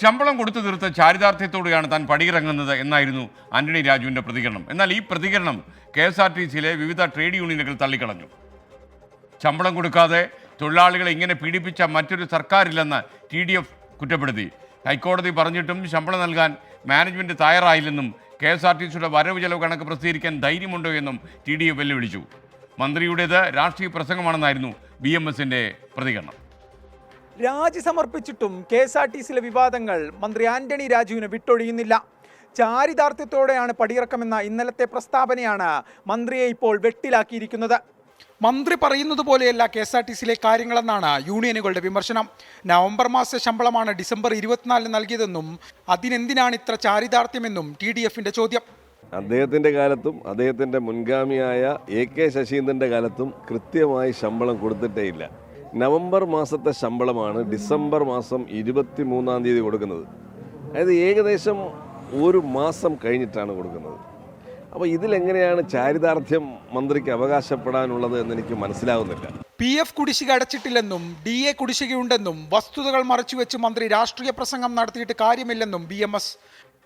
ശമ്പളം കൊടുത്തു തീർത്ത് ചാരിതാർത്ഥ്യത്തോടെയാണ് താൻ പടിയിറങ്ങുന്നത് എന്നായിരുന്നു ആന്റണി രാജുവിന്റെ പ്രതികരണം. എന്നാൽ ഈ പ്രതികരണം കെ എസ് ആർ ടി സിയിലെ വിവിധ ട്രേഡ് യൂണിയനുകൾ തള്ളിക്കളഞ്ഞു. ശമ്പളം കൊടുക്കാതെ തൊഴിലാളികളെ ഇങ്ങനെ പീഡിപ്പിച്ച മറ്റൊരു സർക്കാരില്ലെന്ന് ടി ഡി എഫ് കുറ്റപ്പെടുത്തി. ഹൈക്കോടതി പറഞ്ഞിട്ടും ശമ്പളം നൽകാൻ മാനേജ്മെന്റ് തയ്യാറായില്ലെന്നും കെ എസ് ആർ ടി സിയുടെ വരവ് ചെലവ് കണക്ക് പ്രസിദ്ധീകരിക്കാൻ ധൈര്യമുണ്ടോ എന്നും ടി ഡി എഫ് വെല്ലുവിളിച്ചു. മന്ത്രിയുടേത് രാഷ്ട്രീയ പ്രസംഗമാണെന്നായിരുന്നു ബി എം എസിന്റെ പ്രതികരണം. രാജി സമർപ്പിച്ചിട്ടും കെ എസ് ആർ ടി സിയിലെ വിവാദങ്ങൾ മന്ത്രി ആന്റണി രാജുവിന് വിട്ടൊഴിയുന്നില്ല. ചാരിതാർത്ഥ്യത്തോടെയാണ് പടിയിറക്കമെന്ന ഇന്നലത്തെ പ്രസ്താവനയാണ് മന്ത്രിയെ ഇപ്പോൾ വെട്ടിലാക്കിയിരിക്കുന്നത്. മന്ത്രി പറയുന്നത് പോലെയല്ല കെ എസ് ആർ ടി സിയിലെ കാര്യങ്ങളെന്നാണ് യൂണിയനുകളുടെ വിമർശനം. നവംബർ മാസ ശമ്പളമാണ് ഡിസംബർ ഇരുപത്തിനാലിന് നൽകിയതെന്നും അതിനെന്തിനാണ് ഇത്ര ചാരിതാർത്ഥ്യമെന്നും ടി ഡി എഫിന്റെ ചോദ്യം. അദ്ദേഹത്തിന്റെ കാലത്തും അദ്ദേഹത്തിന്റെ മുൻഗാമിയായ എ കെ ശശീന്ദ്രന്റെ കാലത്തും കൃത്യമായി ശമ്പളം കൊടുത്തിട്ടേ ഇല്ല. നവംബർ മാസത്തെ ശമ്പളമാണ് ഡിസംബർ മാസം ഇരുപത്തി മൂന്നാം തീയതി കൊടുക്കുന്നത്. അതായത് ഏകദേശം ഒരു മാസം കഴിഞ്ഞിട്ടാണ് കൊടുക്കുന്നത്. അപ്പോൾ ഇതിലെങ്ങനെയാണ് ചാരിതാർത്ഥ്യം മന്ത്രിക്ക് അവകാശപ്പെടാനുള്ളത് എന്ന് എനിക്ക് മനസ്സിലാവുന്നില്ല. പി എഫ് കുടിശ്ശിക അടച്ചിട്ടില്ലെന്നും ഡി എ കുടിശ്ശികയുണ്ടെന്നും വസ്തുതകൾ മറച്ചുവെച്ച് മന്ത്രി രാഷ്ട്രീയ പ്രസംഗം നടത്തിയിട്ട് കാര്യമില്ലെന്നും ബി എം എസ്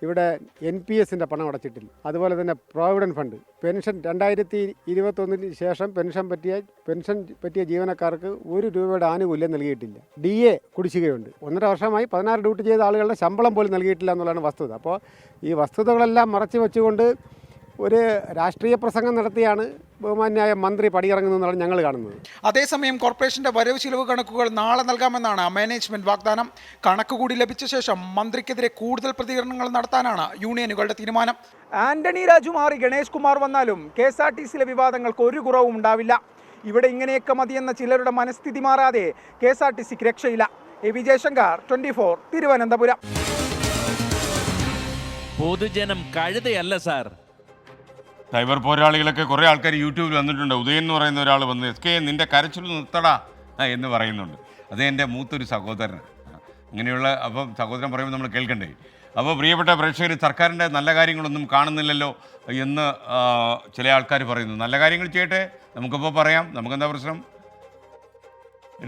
ഇവിടെ എൻ പി എസിന്റെ പണം അടച്ചിട്ടില്ല. അതുപോലെ തന്നെ പ്രോവിഡന്റ് ഫണ്ട് പെൻഷൻ രണ്ടായിരത്തി ഇരുപത്തൊന്നിന് ശേഷം പെൻഷൻ പറ്റിയ പെൻഷൻ പറ്റിയ ജീവനക്കാർക്ക് ഒരു രൂപയുടെ ആനുകൂല്യം നൽകിയിട്ടില്ല. ഡി എ കുടിശ്ശികയുണ്ട്. ഒന്നര വർഷമായി പതിനാറ് ഡ്യൂട്ടി ചെയ്ത ആളുകളുടെ ശമ്പളം പോലും നൽകിയിട്ടില്ല എന്നുള്ളതാണ് വസ്തുത. അപ്പോൾ ഈ വസ്തുതകളെല്ലാം മറച്ചു വെച്ചുകൊണ്ട് ഒരു രാഷ്ട്രീയ പ്രസംഗം നടത്തിയാണ് ബഹുമാന്യായ മന്ത്രി പടിയിറങ്ങുന്നതെന്നാണ് ഞങ്ങൾ കാണുന്നത്. അതേസമയം കോർപ്പറേഷന്റെ വരവ് ചിലവ് കണക്കുകൾ നാളെ നൽകാമെന്നാണ് മാനേജ്മെന്റ് വാഗ്ദാനം. കണക്ക് കൂടി ലഭിച്ച ശേഷം മന്ത്രിക്കെതിരെ കൂടുതൽ പ്രതികരണങ്ങൾ നടത്താനാണ് യൂണിയനുകളുടെ തീരുമാനം. ആന്റണി രാജു മാറി ഗണേഷ് കുമാർ വന്നാലും കെ എസ് ആർ ടി സിയിലെ വിവാദങ്ങൾക്ക് ഒരു കുറവും ഉണ്ടാവില്ല. ഇവിടെ ഇങ്ങനെയൊക്കെ മതിയെന്ന ചിലരുടെ മനസ്ഥിതി മാറാതെ കെ എസ് ആർ ടി സിക്ക് രക്ഷയില്ല. A V Jayashankar twenty four Thiruvananthapuram. പൊതുജനം കഴുതയല്ല സാർ. സൈബർ പോരാളികളൊക്കെ കുറേ ആൾക്കാർ യൂട്യൂബിൽ വന്നിട്ടുണ്ട്. ഉദയൻ എന്ന് പറയുന്ന ഒരാൾ വന്ന് എസ് കെ നിന്റെ കരച്ചിൽ നിർത്തടാ. എന്ന് പറയുന്നുണ്ട്. അത് എന്റെ മൂത്തൊരു സഹോദരൻ ഇങ്ങനെയുള്ള അപ്പം സഹോദരൻ പറയുമ്പോൾ നമ്മൾ കേൾക്കണ്ടേ? അപ്പോൾ പ്രിയപ്പെട്ട പ്രേക്ഷകർ സർക്കാരിന്റെ നല്ല കാര്യങ്ങളൊന്നും കാണുന്നില്ലല്ലോ എന്ന് ചില ആൾക്കാർ പറയുന്നു. നല്ല കാര്യങ്ങൾ ചെയ്യട്ടെ? നമുക്കിപ്പോൾ പറയാം. നമുക്കെന്താ പ്രശ്നം?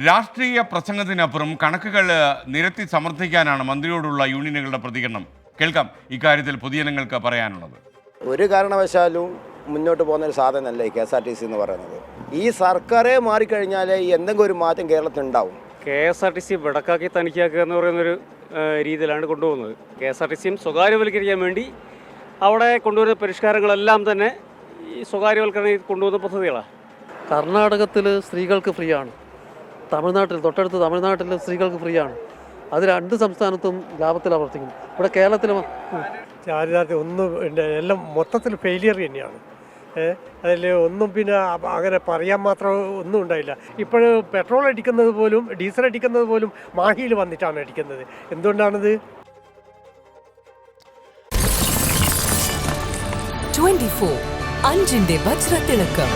രാഷ്ട്രീയ പ്രസംഗത്തിനപ്പുറം കണക്കുകൾ നിരത്തി സമർത്ഥിക്കാനാണ് മന്ത്രിയോടുള്ള യൂണിയനുകളുടെ പ്രതികരണം. കേൾക്കാം ഇക്കാര്യത്തിൽ പൊതുജനങ്ങൾക്ക് പറയാനുള്ളത്. ഒരു കാരണവശാലും മുന്നോട്ട് പോകുന്ന ഒരു സാധനമല്ല ഈ K S R T C എന്ന് പറയുന്നത്. ഈ സർക്കാരെ മാറിക്കഴിഞ്ഞാൽ എന്തെങ്കിലും ഒരു മാറ്റം കേരളത്തിൽ ഉണ്ടാവും K S R T C വടക്കാക്കി തനിക്കാക്കുക എന്ന് പറയുന്നൊരു രീതിയിലാണ് കൊണ്ടുപോകുന്നത്. കെ എസ് ആർ ടി സിയും സ്വകാര്യവൽക്കരിക്കാൻ വേണ്ടി അവിടെ കൊണ്ടുവരുന്ന പരിഷ്കാരങ്ങളെല്ലാം തന്നെ ഈ സ്വകാര്യവൽക്കരണം കൊണ്ടുവന്ന പദ്ധതികളാണ് കർണാടകത്തിൽ സ്ത്രീകൾക്ക് ഫ്രീ ആണ് തമിഴ്നാട്ടിൽ തൊട്ടടുത്ത് തമിഴ്നാട്ടിൽ സ്ത്രീകൾക്ക് ഫ്രീ ആണ് അത് രണ്ട് സംസ്ഥാനത്തും ലാഭത്തിലാണ് പ്രവർത്തിക്കുന്നത്. ഇവിടെ കേരളത്തിൽ ചാരിതാർത്ഥ്യം ഒന്നും എല്ലാം മൊത്തത്തിൽ ഫെയിലിയർ തന്നെയാണ്. അതിൽ ഒന്നും പിന്നെ അങ്ങനെ പറയാൻ മാത്രം ഒന്നും ഉണ്ടായില്ല. ഇപ്പോൾ പെട്രോൾ അടിക്കുന്നത് പോലും ഡീസൽ അടിക്കുന്നത് പോലും മാഹിയിൽ വന്നിട്ടാണ് അടിക്കുന്നത്. എന്തുകൊണ്ടാണിത്? ട്വന്റി ഫോർ അഞ്ചിന്റെ വജ്രത്തിളക്കം.